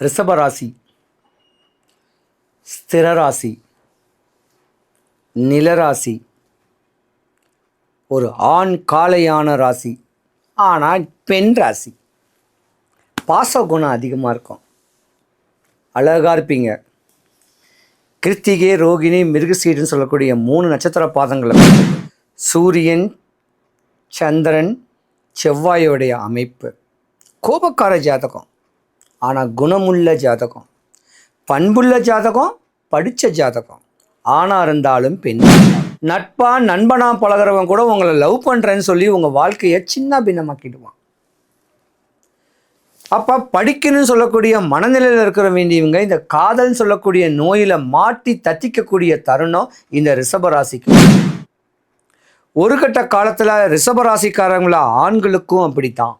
ரிஷபராசி ஸ்திரராசி நிலராசி ஒரு ஆண் காளையான ராசி ஆனால் பெண் ராசி. பாச குணம் அதிகமாக இருக்கும். அழகாக இருப்பீங்க. கிருத்திகை ரோகிணி மிருகசீடுன்னு சொல்லக்கூடிய மூணு நட்சத்திர பாதங்களை சூரியன் சந்திரன் செவ்வாயோடைய அமைப்பு. கோபக்கார ஜாதகம். ஆனால் குணமுள்ள ஜாதகம் பண்புள்ள ஜாதகம் படித்த ஜாதகம் ஆணாக இருந்தாலும் பெண். நட்பா நண்பனா பழகிறவன் கூட உங்களை லவ் பண்ணுறேன்னு சொல்லி உங்கள் வாழ்க்கையை சின்ன பின்னமாக்கிடுவான். அப்போ படிக்கணும்னு சொல்லக்கூடிய மனநிலையில் இருக்கிற வேண்டியவங்க இந்த காதல்னு சொல்லக்கூடிய நோயில் மாட்டி தத்திக்கக்கூடிய தருணம் இந்த ரிஷபராசிக்கு. ஒரு கட்ட காலத்தில் ரிஷபராசிக்காரங்கள ஆண்களுக்கும் அப்படித்தான்.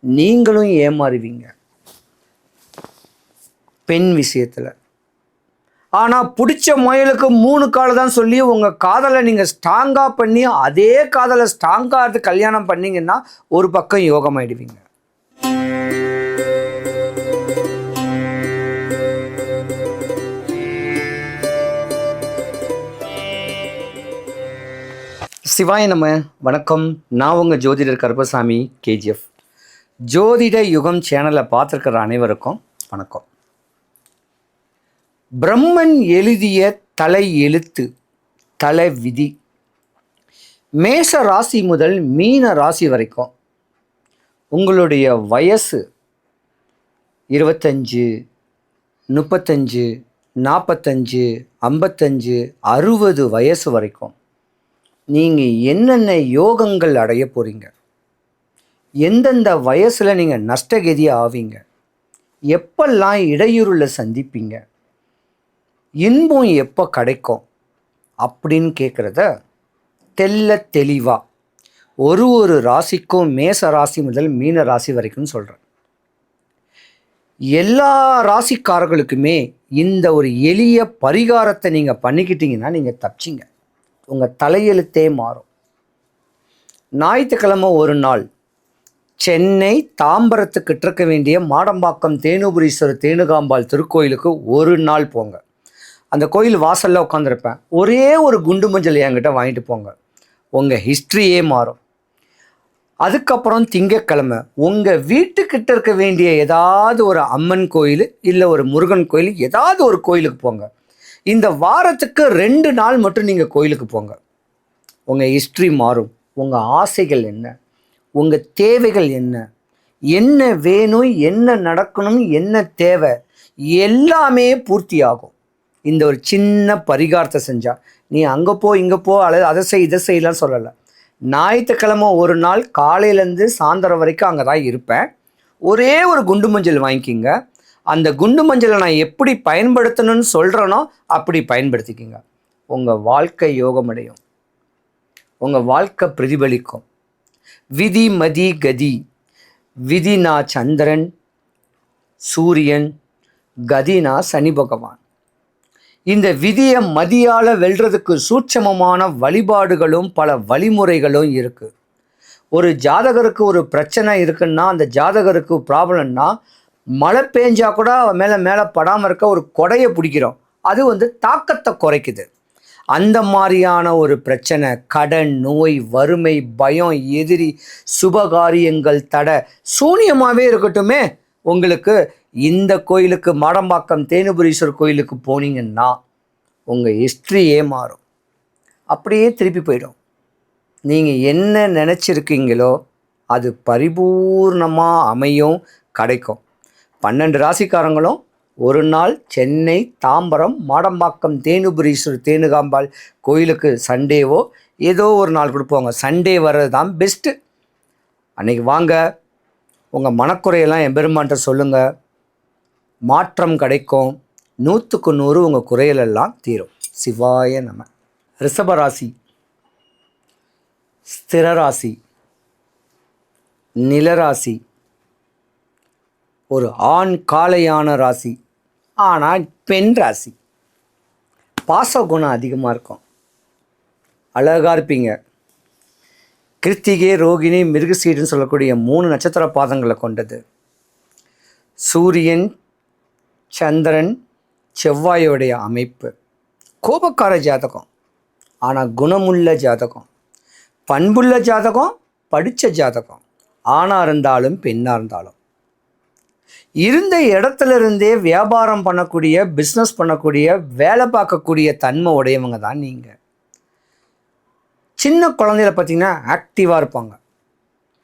நீங்களும் ஏமாறுவீங்க. பெண் விஷயத்தில். ஆனால் பிடிச்ச முயலுக்கு மூணு காலை தான் சொல்லி உங்கள் காதலை நீங்கள் ஸ்ட்ராங்காக பண்ணி அதே காதலை ஸ்ட்ராங்காக இருந்து கல்யாணம் பண்ணிங்கன்னா ஒரு பக்கம் யோகமாயிடுவீங்க. சிவாய நம்ம வணக்கம். நான் உங்கள் ஜோதிடர் கருப்பசாமி கேஜிஎஃப் ஜோதிட யுகம் சேனலை பார்த்துருக்கிற அனைவருக்கும் வணக்கம். பிரம்மன் எழுதிய தலை எழுத்து தலை விதி. மேச ராசி முதல் மீன ராசி வரைக்கும் உங்களுடைய வயசு இருபத்தஞ்சு முப்பத்தஞ்சு நாற்பத்தஞ்சு ஐம்பத்தஞ்சு அறுபது வயசு வரைக்கும் நீங்கள் என்னென்ன யோகங்கள் அடைய போகிறீங்க எந்தெந்த வயசில் நீங்கள் நஷ்டகதியாக ஆவீங்க? எப்பெல்லாம் இடையூறில் சந்திப்பீங்க? இன்பம் எப்போ கிடைக்கும் அப்படின்னு கேட்குறத தெல்ல தெளிவாக ஒரு ஒரு ராசிக்கும் மேச ராசி முதல் மீன ராசி வரைக்கும் சொல்கிறேன் எல்லா ராசிக்காரர்களுக்குமே இந்த ஒரு எளிய பரிகாரத்தை நீங்கள் பண்ணிக்கிட்டீங்கன்னா நீங்கள் தப்பிச்சிங்க. உங்கள் தலையெழுத்தே மாறும். ஞாயிற்றுக்கிழமை ஒரு நாள் சென்னை தாம்பரத்துக்கிட்ட இருக்க வேண்டிய மாடம்பாக்கம் தேனுபுரீஸ்வரர் தேனுகாம்பாள் திருக்கோயிலுக்கு ஒரு நாள் போங்க. அந்த கோயில் வாசலில் உட்காந்துருப்பேன் ஒரே ஒரு குண்டு மஞ்சள் என்கிட்ட வாங்கிட்டு போங்க. உங்கள் ஹிஸ்ட்ரியே மாறும். அதுக்கப்புறம் திங்கக்கிழமை உங்கள் வீட்டுக்கிட்ட இருக்க வேண்டிய ஏதாவது ஒரு அம்மன் கோயில் இல்லை ஒரு முருகன் கோயில் ஏதாவது ஒரு கோயிலுக்கு போங்க. இந்த வாரத்துக்கு ரெண்டு நாள் மட்டும் நீங்கள் கோயிலுக்கு போங்க. உங்கள் ஹிஸ்ட்ரி மாறும். உங்கள் ஆசைகள் என்ன? உங்கள் தேவைகள் என்ன? என்ன வேணும்? என்ன நடக்கணும்? என்ன தேவை? எல்லாமே பூர்த்தி ஆகும் இந்த ஒரு சின்ன பரிகாரத்தை செஞ்சால் நீ அங்கே போ இங்கே போ அல்லது அதை செய் இதை செய்யலாம் சொல்லலை. ஞாயிற்றுக்கிழமை ஒரு நாள் காலையிலேருந்து சாயந்தரம் வரைக்கும் அங்கே தான் இருப்பேன். ஒரே ஒரு குண்டு மஞ்சள் வாங்கிக்கிங்க. அந்த குண்டு மஞ்சளை நான் எப்படி பயன்படுத்தணும்னு சொல்கிறேனோ அப்படி பயன்படுத்திக்கிங்க. உங்கள் வாழ்க்கை யோகமடையும். உங்கள் வாழ்க்கை பிரதிபலிக்கும். விதி மதி கதி. விதினா சந்திரன். சூரியன். கதினா சனி பகவான். இந்த விதியை மதியால் வெல்றதுக்கு சூட்சமமான வழிபாடுகளும் பல வழிமுறைகளும் இருக்குது ஒரு ஜாதகருக்கு ஒரு பிரச்சனை இருக்குன்னா அந்த ஜாதகருக்கு ப்ராப்ளம்னா மழை பேஞ்சால் கூட அவன் மேலே மேலே படாமல் இருக்க ஒரு கொடையை பிடிக்கிறோம். அது வந்து தாக்கத்தை குறைக்குது. அந்த மாதிரியான ஒரு பிரச்சனை கடன் நோய் வறுமை பயம் எதிரி சுபகாரியங்கள் தடை சூனியமாகவே இருக்கட்டுமே உங்களுக்கு இந்த கோயிலுக்கு மாடம்பாக்கம் தேனுபுரீஸ்வரர் கோயிலுக்கு போனீங்கன்னா உங்கள் ஹிஸ்ட்ரியே மாறும். அப்படியே திருப்பி போயிடும். நீங்கள் என்ன நினச்சிருக்கீங்களோ அது பரிபூர்ணமாக அமையும் கிடைக்கும். பன்னெண்டு ராசிக்காரங்களும் ஒரு நாள் சென்னை தாம்பரம் மாடம்பாக்கம் தேனுபுரீஸ்வரர் தேனுகாம்பாள் கோயிலுக்கு சண்டேவோ ஏதோ ஒரு நாள் கொடுப்போங்க. சண்டே வர்றது தான் பெஸ்ட்டு அன்னைக்கு வாங்க. உங்கள் மனக்குறையெல்லாம் எம்பெருமான்ட்ட சொல்லுங்கள் மாற்றம் கிடைக்கும். நூற்றுக்கு நூறு உங்கள் குறையலெல்லாம் தீரும். சிவாய நம. ரிஷபராசி ஸ்திரராசி நிலராசி ஒரு ஆண் காளையான ராசி. ஆனால் பெண் ராசி. பாச குணம் அதிகமாக இருக்கும். அழகாக இருப்பீங்க. கிருத்திகை ரோகிணி மிருகசீடுன்னு சொல்லக்கூடிய மூணு நட்சத்திர பாதங்களை கொண்டது. சூரியன் சந்திரன் செவ்வாயோடைய அமைப்பு. கோபக்கார ஜாதகம் ஆனால் குணமுள்ள ஜாதகம் பண்புள்ள ஜாதகம் படித்த ஜாதகம் ஆணாக இருந்தாலும் பெண்ணாக இருந்தாலும். இருந்த இடத்துல இருந்தே வியாபாரம் பண்ணக்கூடிய பிஸ்னஸ் பண்ணக்கூடிய வேலை பார்க்கக்கூடிய தன்மை உடையவங்க தான் நீங்கள் சின்ன குழந்தையில பார்த்தீங்கன்னா ஆக்டிவாக இருப்பாங்க.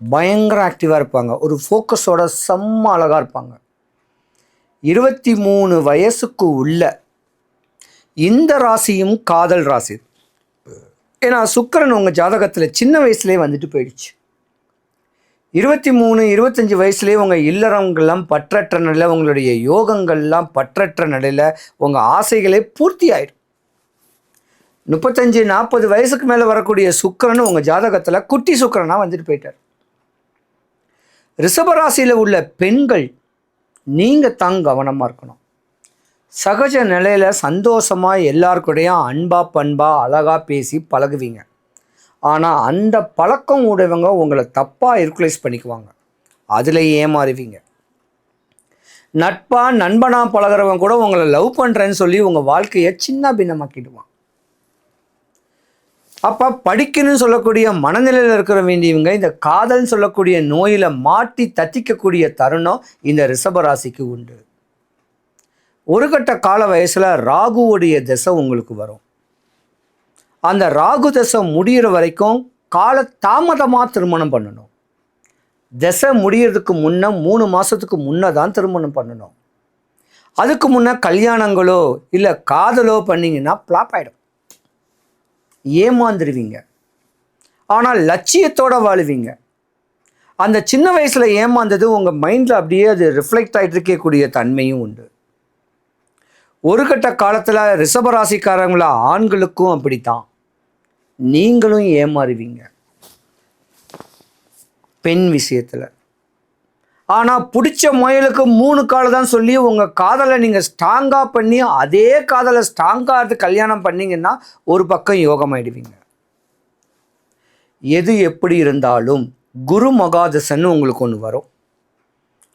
பயங்கர ஆக்டிவாக இருப்பாங்க. ஒரு ஃபோக்கஸோட செம்ம அழகாக இருப்பாங்க. இருபத்தி மூணு வயசுக்கு உள்ள இந்த ராசியும் காதல் ராசி. ஏன்னா சுக்கிரன் உங்கள் ஜாதகத்தில் சின்ன வயசுலேயே வந்துட்டு போயிடுச்சு. இருபத்தி மூணு இருபத்தஞ்சி வயசுலேயே உங்கள் இல்லறங்கள்லாம் பற்றற்ற நிலையில் உங்களுடைய யோகங்கள்லாம் பற்றற்ற நிலையில் உங்கள் ஆசைகளே பூர்த்தி ஆயிடும். முப்பத்தஞ்சு நாற்பது வயசுக்கு மேலே வரக்கூடிய சுக்கரன் உங்கள் ஜாதகத்தில் குட்டி சுக்கிரனாக வந்துட்டு போயிட்டார். ரிஷபராசியில் உள்ள பெண்கள் நீங்கள் தான் கவனமாக இருக்கணும். சகஜ நிலையில் சந்தோஷமாக எல்லாருக்கூடையும் அன்பா பண்பாக அழகாக பேசி பழகுவீங்க. ஆனால் அந்த பழக்கம் உடையவங்க உங்களை தப்பாக யூட்டிலைஸ் பண்ணிக்குவாங்க. அதில் ஏமாறுவீங்க. நட்பாக நண்பனாக பழகுறவங்க கூட உங்களை லவ் பண்ணுறேன்னு சொல்லி உங்கள் வாழ்க்கையை சின்ன பின்னமாக்கிடுவான் அப்போ படிக்கணும்னு சொல்லக்கூடிய மனநிலையில் இருக்கிற வேண்டியவங்க இந்த காதல்னு சொல்லக்கூடிய நோயில் மாட்டி தத்திக்கக்கூடிய தருணம் இந்த ரிஷபராசிக்கு உண்டு. ஒரு கட்ட கால வயசில் ராகுவுடைய திசை உங்களுக்கு வரும். அந்த ராகு தசை முடிகிற வரைக்கும் கால தாமதமாக திருமணம் பண்ணணும். திசை முடியறதுக்கு முன்னே மூணு மாதத்துக்கு முன்னே தான் திருமணம் பண்ணணும். அதுக்கு முன்னே கல்யாணங்களோ இல்லை காதலோ பண்ணிங்கன்னா ஃப்ளாப் ஆகிடும் ஏமாந்துருவீங்க ஆனால் லட்சியத்தோடு வாழுவீங்க. அந்த சின்ன வயசில் ஏமாந்தது உங்கள் மைண்டில் அப்படியே அது ரிஃப்ளெக்ட் ஆகிட்டு இருக்கக்கூடிய தன்மையும் உண்டு. ஒரு கட்ட காலத்தில் ரிஷபராசிக்காரங்கள ஆண்களுக்கும் அப்படி தான் நீங்களும் ஏமாறுவீங்க. பெண் விஷயத்தில். ஆனால் பிடிச்ச முயலுக்கு மூணு காலை தான் சொல்லி உங்கள் காதலை நீங்கள் ஸ்ட்ராங்காக பண்ணி அதே காதலை ஸ்ட்ராங்காக கல்யாணம் பண்ணிங்கன்னா ஒரு பக்கம் யோகமாயிடுவீங்க. எது எப்படி இருந்தாலும் குரு மகாதசன்னு உங்களுக்கு ஒன்று வரும்.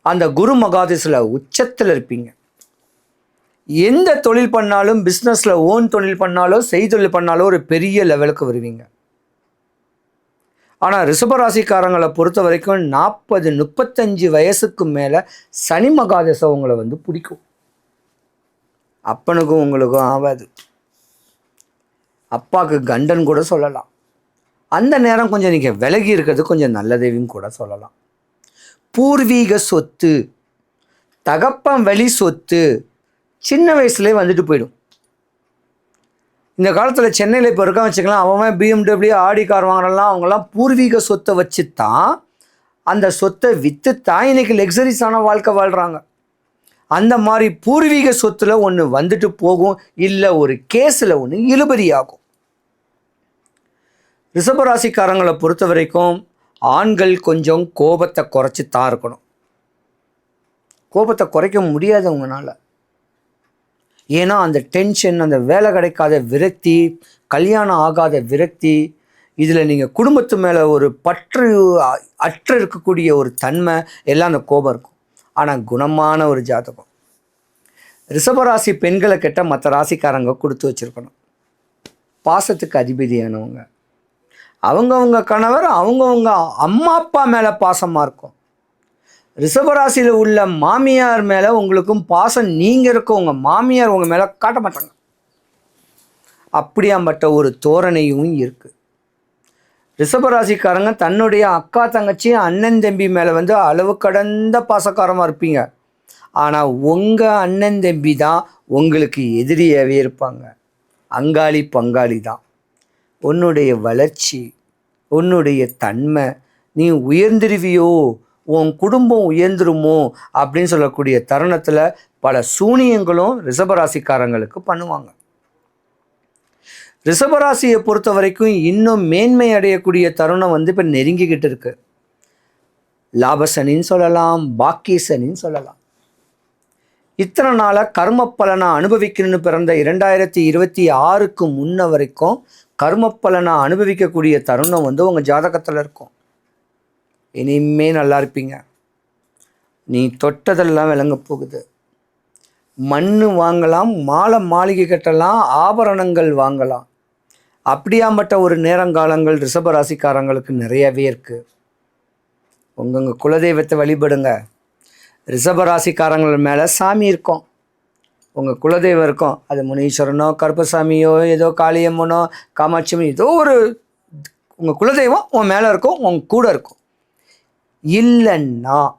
அந்த குரு மகாதசில் உச்சத்தில் இருப்பீங்க. எந்த தொழில் பண்ணாலும் பிஸ்னஸில் ஓன் தொழில் பண்ணாலும் செய்தொழில் பண்ணாலும் ஒரு பெரிய லெவலுக்கு வருவீங்க. ஆனால் ரிஷபராசிக்காரங்களை பொறுத்த வரைக்கும் நாற்பது முப்பத்தஞ்சு வயசுக்கு மேலே சனி மகாதேசம் உங்களை வந்து பிடிக்கும். அப்பனுக்கும் உங்களுக்கும் ஆகாது. அப்பாவுக்கு கண்டன் கூட சொல்லலாம். அந்த நேரம் கொஞ்சம் நீங்கள் விலகி இருக்கிறது கொஞ்சம் நல்லதேவும் கூட சொல்லலாம். பூர்வீக சொத்து தகப்பம் வழி சொத்து சின்ன வயசுலேயே வந்துட்டு போயிடும். இந்த காலத்தில் சென்னையில் இப்போ இருக்கான் வச்சுக்கலாம் அவன் பிஎம்டபிள்யூ ஆடி கார் வாங்குறலாம் அவங்கெல்லாம் பூர்வீக சொத்தை வச்சு தான் அந்த சொத்தை விற்று தான் இன்னைக்கு லக்ஸரிஸான வாழ்க்கை வாழ்கிறாங்க அந்த மாதிரி பூர்வீக சொத்தில் ஒன்று வந்துட்டு போகும் இல்லை ஒரு கேஸில் ஒன்று இழுபறியாகும். ரிஷபராசிக்காரங்களை பொறுத்த வரைக்கும் ஆண்கள் கொஞ்சம் கோபத்தை குறைச்சி தான் இருக்கணும். கோபத்தை குறைக்க முடியாதவங்கனால. ஏன்னா அந்த டென்ஷன் அந்த வேலை கிடைக்காத விரக்தி கல்யாணம் ஆகாத விரக்தி இதில் நீங்கள் குடும்பத்து மேலே ஒரு பற்று அற்று இருக்கக்கூடிய ஒரு தன்மை எல்லாம் அந்த கோபம் இருக்கும். ஆனால் குணமான ஒரு ஜாதகம். ரிஷபராசி பெண்களை கிட்ட மற்ற ராசிக்காரங்க கொடுத்து வச்சுருக்கணும். பாசத்துக்கு அதிபதியானவங்க அவங்கவுங்க கணவர் அவங்கவுங்க அம்மா அப்பா மேலே பாசமாக இருக்கும். ரிஷபராசியில் உள்ள மாமியார் மேலே உங்களுக்கும் பாசம் நீங்கள் இருக்க உங்கள் மாமியார் உங்கள் மேலே காட்ட மாட்டாங்க. அப்படியாம்பட்ட ஒரு தோரணையும் இருக்குது ரிஷபராசிக்காரங்க தன்னுடைய அக்கா தங்கச்சி அண்ணன் தம்பி மேலே வந்து அளவு கடந்த பாசக்காரமாக இருப்பீங்க. ஆனால் உங்கள் அண்ணன் தம்பி தான் உங்களுக்கு எதிரியாகவே இருப்பாங்க. அங்காளி பங்காளி தான். உன்னுடைய வளர்ச்சி உன்னுடைய தன்மை நீ உயர்ந்திருவியோ உன் குடும்பம் உயர்ந்துருமோ அப்படின்னு சொல்லக்கூடிய தருணத்தில் பல சூனியங்களும் ரிஷபராசிக்காரங்களுக்கு பண்ணுவாங்க. ரிஷபராசியை பொறுத்த வரைக்கும் இன்னும் மேன்மை அடையக்கூடிய தருணம் வந்து இப்போ நெருங்கிக்கிட்டு இருக்கு. லாபசனின்னு சொல்லலாம் பாக்கியசனின்னு சொல்லலாம். இத்தனை நாளாக கர்ம பலனை அனுபவிக்கணும்னு பிறந்த இரண்டாயிரத்தி இருபத்தி ஆறுக்கு முன்ன வரைக்கும் கர்ம பலனை அனுபவிக்கக்கூடிய தருணம் வந்து உங்கள் ஜாதகத்தில் இருக்கும். இனிமே நல்லா இருப்பீங்க. நீ தொட்டதெல்லாம் விளங்க போகுது. மண் வாங்கலாம் மாலை மாளிகை கட்டலாம் ஆபரணங்கள் வாங்கலாம். அப்படியாம்பட்ட ஒரு நேரங்காலங்கள் ரிஷபராசிக்காரங்களுக்கு நிறையவே இருக்குது உங்கங்க குலதெய்வத்தை வழிபடுங்க. ரிஷபராசிக்காரங்கள் மேலே சாமி இருக்கும். உங்கள் குலதெய்வம் இருக்கும். அது முனீஸ்வரனோ கருப்பசாமியோ ஏதோ காளியம்மனோ காமாட்சியம்மோ ஏதோ ஒரு உங்கள் குலதெய்வம் உன் மேலே இருக்கும் உன் கூட இருக்கும். இல்லைன்னா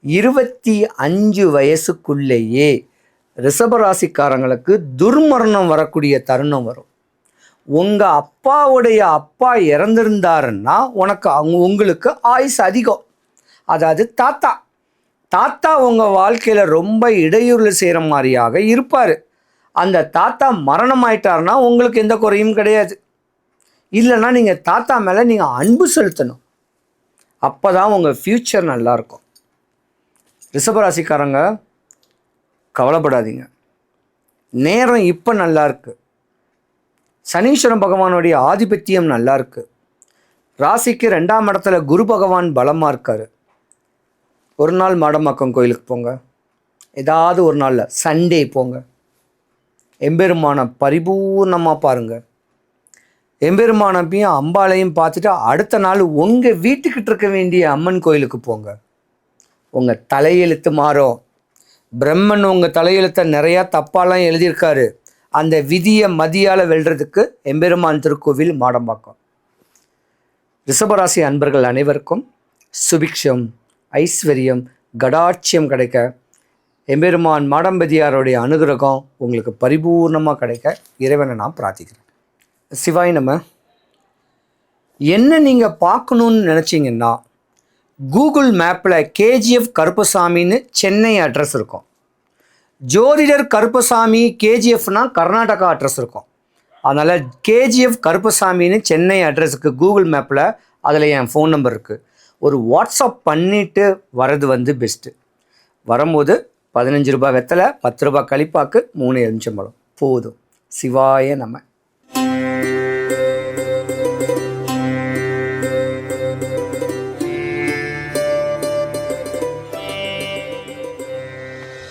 இருபத்தி அஞ்சு வயசுக்குள்ளேயே ரிஷபராசிக்காரங்களுக்கு துர்மரணம் வரக்கூடிய தருணம் வரும். உங்கள் அப்பாவுடைய அப்பா இறந்திருந்தாருன்னா உனக்கு அவங்க உங்களுக்கு ஆயுஸ் அதிகம். அதாவது தாத்தா. தாத்தா உங்கள் வாழ்க்கையில் ரொம்ப இடையூறு செய்கிற மாதிரியாக இருப்பார். அந்த தாத்தா மரணம் ஆயிட்டாருன்னா உங்களுக்கு எந்த குறையும் கிடையாது. இல்லைன்னா நீங்கள் தாத்தா மேலே நீங்கள் அன்பு செலுத்தணும். அப்போ தான் உங்கள் ஃப்யூச்சர் நல்லாயிருக்கும் ரிஷபராசிக்காரங்க கவலைப்படாதீங்க. நேரம் இப்போ நல்லா இருக்குது சனீஸ்வரன் பகவானுடைய ஆதிபத்தியம் நல்லாயிருக்கு ராசிக்கு ரெண்டாம் இடத்துல குரு பகவான் பலமாக இருக்கார். ஒரு நாள் மாடம்பாக்கம் கோயிலுக்கு போங்க. ஏதாவது ஒரு நாளில் சண்டே போங்க. எம்பெருமான பரிபூர்ணமாக பாருங்கள் எம்பெருமானப்பையும் அம்பாளையும் பார்த்துட்டு அடுத்த நாள் உங்கள் வீட்டுக்கிட்ட இருக்க வேண்டிய அம்மன் கோயிலுக்கு போங்க. உங்கள் தலையெழுத்து மாறும் பிரம்மன் உங்கள் தலையெழுத்தை நிறையா தப்பாலாம் எழுதியிருக்காரு. அந்த விதியை மதியால் வெல்றதுக்கு எம்பெருமான் திருக்கோவில் மாடம்பாக்கம். ரிஷபராசி அன்பர்கள் அனைவருக்கும் சுபிக்ஷம் ஐஸ்வர்யம் கடாட்சியம் கிடைக்க எம்பெருமான் மாடம்பதியாருடைய அனுகிரகம் உங்களுக்கு பரிபூர்ணமாக கிடைக்க இறைவனை நான் பிரார்த்திக்கிறேன். சிவாய் நம்ம என்ன நீங்கள் பார்க்கணுன்னு நினச்சிங்கன்னா கூகுள் மேப்பில் கேஜிஎஃப் கருப்பசாமின்னு சென்னை அட்ரஸ் இருக்கும். ஜோதிடர் கருப்பசாமி கேஜிஎஃப்னா கர்நாடகா அட்ரஸ் இருக்கும். அதனால் கேஜிஎஃப் கருப்பசாமின்னு சென்னை அட்ரஸுக்கு கூகுள் மேப்பில் அதில் என் ஃபோன் நம்பர் இருக்குது ஒரு வாட்ஸ்அப் பண்ணிவிட்டு வர்றது வந்து பெஸ்ட்டு வரும்போது பதினஞ்சு ரூபாய் வெத்தலை பத்து ரூபாய் கழிப்பாக்கு மூணு எலுமிச்சம்பழம். போதும். சிவாய நம்ம Música